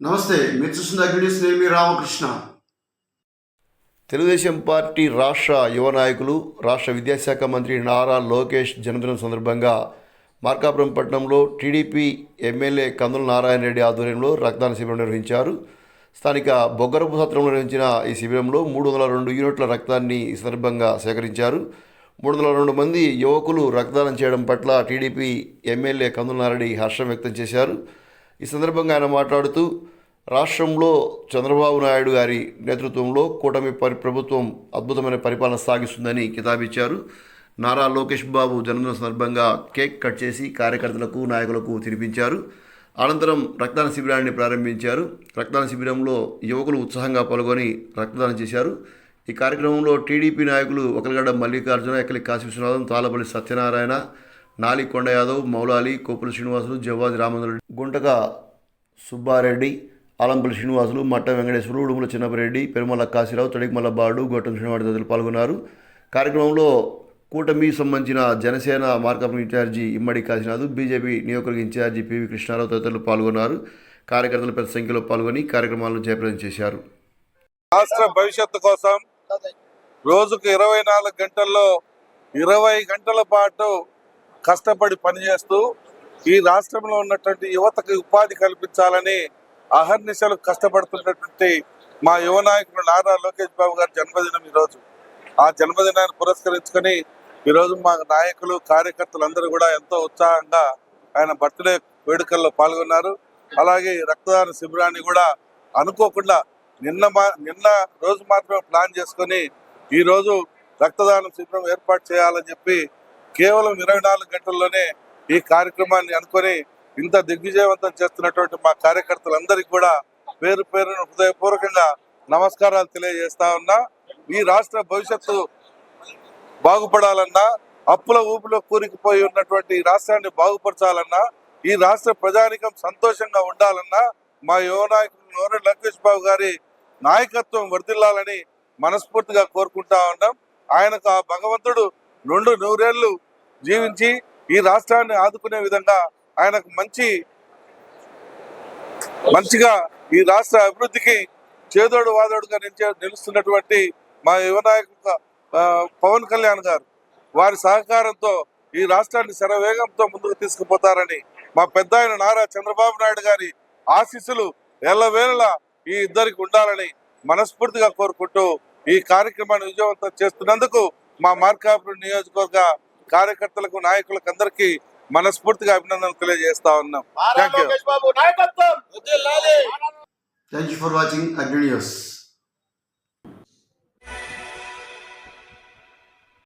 నమస్తే మీరు చూస్తున్న అగ్నిస్ మీ రామకృష్ణ. తెలుగుదేశం పార్టీ రాష్ట్ర యువ నాయకులు రాష్ట్ర విద్యాశాఖ మంత్రి నారా లోకేష్ జన్మదినం సందర్భంగా మార్కాపురం పట్టణంలో టీడీపీ ఎమ్మెల్యే కందుల నారాయణ రెడ్డి ఆధ్వర్యంలో రక్తదాన శిబిరం నిర్వహించారు. స్థానిక బొగ్గరపు సత్రంలో నిర్వహించిన ఈ శిబిరంలో మూడు వందల రెండు యూనిట్ల రక్తాన్ని ఈ సందర్భంగా సేకరించారు. మూడు వందల రెండు మంది యువకులు రక్తదానం చేయడం పట్ల టీడీపీ ఎమ్మెల్యే కందుల నారెడ్డి హర్షం వ్యక్తం చేశారు. ఈ సందర్భంగా ఆయన మాట్లాడుతూ రాష్ట్రంలో చంద్రబాబు నాయుడు గారి నేతృత్వంలో కూటమి పరి ప్రభుత్వం అద్భుతమైన పరిపాలన సాగిస్తుందని కితాబిచ్చారు నారా లోకేష్ బాబు జన్మదిన సందర్భంగా కేక్ కట్ చేసి కార్యకర్తలకు నాయకులకు తినిపించారు. అనంతరం రక్తదాన శిబిరాన్ని ప్రారంభించారు. రక్తదాన శిబిరంలో యువకులు ఉత్సాహంగా పాల్గొని రక్తదానం చేశారు. ఈ కార్యక్రమంలో టీడీపీ నాయకులు ఒకలగడ్డ మల్లికార్జున ఎక్కలి కాశీ విశ్వనాథం తాళపల్లి సత్యనారాయణ నాలి కొండ యాదవ్ మౌలాలి కోపుల శ్రీనివాసులు జవాజ్ రామచంద్ర గుంటక సుబ్బారెడ్డి ఆలంపల్లి శ్రీనివాసులు మట్ట వెంకటేశ్వరులు ఉడుముల చిన్నపరెడ్డి పెరుమల కాశీరావు తడికమల్ల బాడు గౌతమ్ శ్రీనివాడి తదితరులు పాల్గొన్నారు. కార్యక్రమంలో కూటమి సంబంధించిన Janasena markup incharge Immadi Kashinath BJP నియోజకవర్గ ఇన్ఛార్జి పివి కృష్ణారావు తదితరులు పాల్గొన్నారు. కార్యకర్తలు పెద్ద సంఖ్యలో పాల్గొని కార్యక్రమాలను జయప్రదం చేశారు. రాష్ట్ర భవిష్యత్తు కోసం రోజుకు ఇరవై నాలుగు గంటల్లో ఇరవై గంటల పాటు కష్టపడి పనిచేస్తూ ఈ రాష్ట్రంలో ఉన్నటువంటి యువతకు ఉపాధి కల్పించాలని అహర్నిశలు కష్టపడుతున్నటువంటి మా యువ నాయకుడు నారా లోకేష్ బాబు గారి జన్మదినం ఈరోజు. ఆ జన్మదినాన్ని పురస్కరించుకొని ఈరోజు మా నాయకులు కార్యకర్తలు అందరూ కూడా ఎంతో ఉత్సాహంగా ఆయన బర్త్డే వేడుకల్లో పాల్గొన్నారు. అలాగే రక్తదాన శిబిరాన్ని కూడా అనుకోకుండా నిన్న మా నిన్న రోజు మాత్రమే ప్లాన్ చేసుకొని ఈరోజు రక్తదానం శిబిరం ఏర్పాటు చేయాలని చెప్పి కేవలం ఇరవై నాలుగు గంటల్లోనే ఈ కార్యక్రమాన్ని అనుకొని ఇంత దిగ్విజయవంతం చేస్తున్నటువంటి మా కార్యకర్తలందరికీ కూడా పేరు పేరున హృదయపూర్వకంగా నమస్కారాలు తెలియజేస్తా ఉన్నా. ఈ రాష్ట్ర భవిష్యత్తు బాగుపడాలన్నా అప్పుల ఊపిలో కూరికిపోయి ఉన్నటువంటి రాష్ట్రాన్ని బాగుపరచాలన్నా ఈ రాష్ట్ర ప్రజానికం సంతోషంగా ఉండాలన్నా మా యువ నాయకుడు నోరె లంకేష్ బాబు గారి నాయకత్వం వర్ధిల్లాలని మనస్ఫూర్తిగా కోరుకుంటా ఉన్నాం. ఆయనకు ఆ భగవంతుడు రెండు నూరేళ్ళు జీవించి ఈ రాష్ట్రాన్ని ఆదుకునే విధంగా ఆయనకు మంచి మంచిగా ఈ రాష్ట్ర అభివృద్ధికి చేదోడు వాదోడుగా నిలిచే నిలుస్తున్నటువంటి మా యువనాయకుడు పవన్ కళ్యాణ్ గారు. వారి సహకారంతో ఈ రాష్ట్రాన్ని శరవేగంతో ముందుకు తీసుకుపోతారని మా పెద్ద ఆయన నారా చంద్రబాబు నాయుడు గారి ఆశీస్సులు ఎల్లవేళలా ఈ ఇద్దరికి ఉండాలని మనస్ఫూర్తిగా కోరుకుంటూ ఈ కార్యక్రమాన్ని విజయవంతం చేస్తున్నందుకు మా మార్కాపురం నియోజకవర్గ కార్యకర్తలకు నాయకులకు అందరికీ మనస్ఫూర్తిగా అభినందనలు తెలియజేస్తా ఉన్నాం. Thank you for watching Agni news